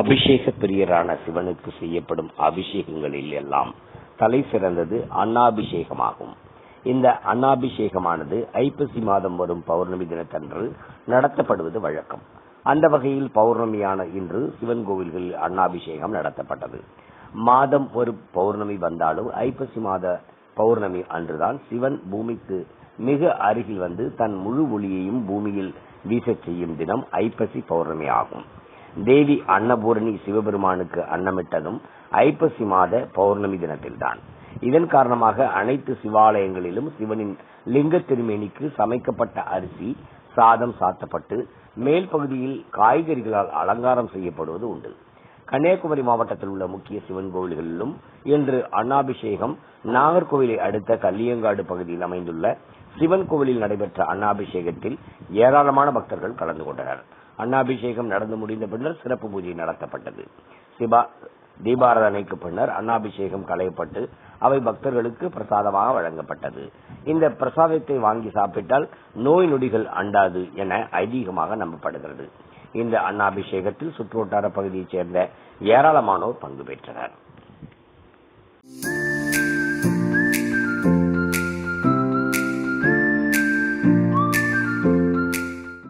அபிஷேக பிரியரான சிவனுக்கு செய்யப்படும் அபிஷேகங்களில் எல்லாம் தலை சிறந்தது அன்னாபிஷேகமாகும். இந்த அன்னாபிஷேகமானது ஐப்பசி மாதம் வரும் பௌர்ணமி தினத்தன்று நடத்தப்படுவது வழக்கம். அந்த வகையில் பௌர்ணமியான இன்று சிவன் கோவில்களில் அன்னாபிஷேகம் நடத்தப்பட்டது. மாதம் ஒரு பௌர்ணமி வந்தாலும் ஐப்பசி மாத பௌர்ணமி அன்றுதான் சிவன் பூமிக்கு மிக அருகில் வந்து தன் முழு ஒளியையும் பூமியில் வீசச் செய்யும் தினம் ஐப்பசி பௌர்ணமி ஆகும். தேவி அன்னபூரணி சிவபெருமானுக்கு அன்னமிட்டதும் ஐப்பசி மாத பௌர்ணமி தினத்தில்தான். இதன் காரணமாக அனைத்து சிவாலயங்களிலும் சிவனின் லிங்க திருமேனிக்கு சமைக்கப்பட்ட அரிசி சாதம் சாத்தப்பட்டு மேல் பகுதியில் காய்கறிகளால் அலங்காரம் செய்யப்படுவது உண்டு. கன்னியாகுமரி மாவட்டத்தில் உள்ள முக்கிய சிவன் கோவில்களிலும் இன்று அன்னாபிஷேகம் நாகர்கோவிலை அடுத்த கல்லியங்காடு பகுதியில் அமைந்துள்ள சிவன் கோவிலில் நடைபெற்ற அன்னாபிஷேகத்தில் ஏராளமான பக்தர்கள் கலந்து கொண்டனர். அன்னாபிஷேகம் நடந்து முடிந்த பின்னர் சிறப்பு பூஜை நடத்தப்பட்டது. சிவா தீபாராதனைக்கு பின்னர் அன்னாபிஷேகம் களையப்பட்டு அவை பக்தர்களுக்கு பிரசாதமாக வழங்கப்பட்டது. இந்த பிரசாதத்தை வாங்கி சாப்பிட்டால் நோய் நொடிகள் அண்டாது என ஐதீகமாக நம்பப்படுகிறது. இந்த அன்னாபிஷேகத்தில் சுற்றுவட்டார பகுதியைச் சேர்ந்த ஏராளமானோர் பங்கு பெற்றனர்.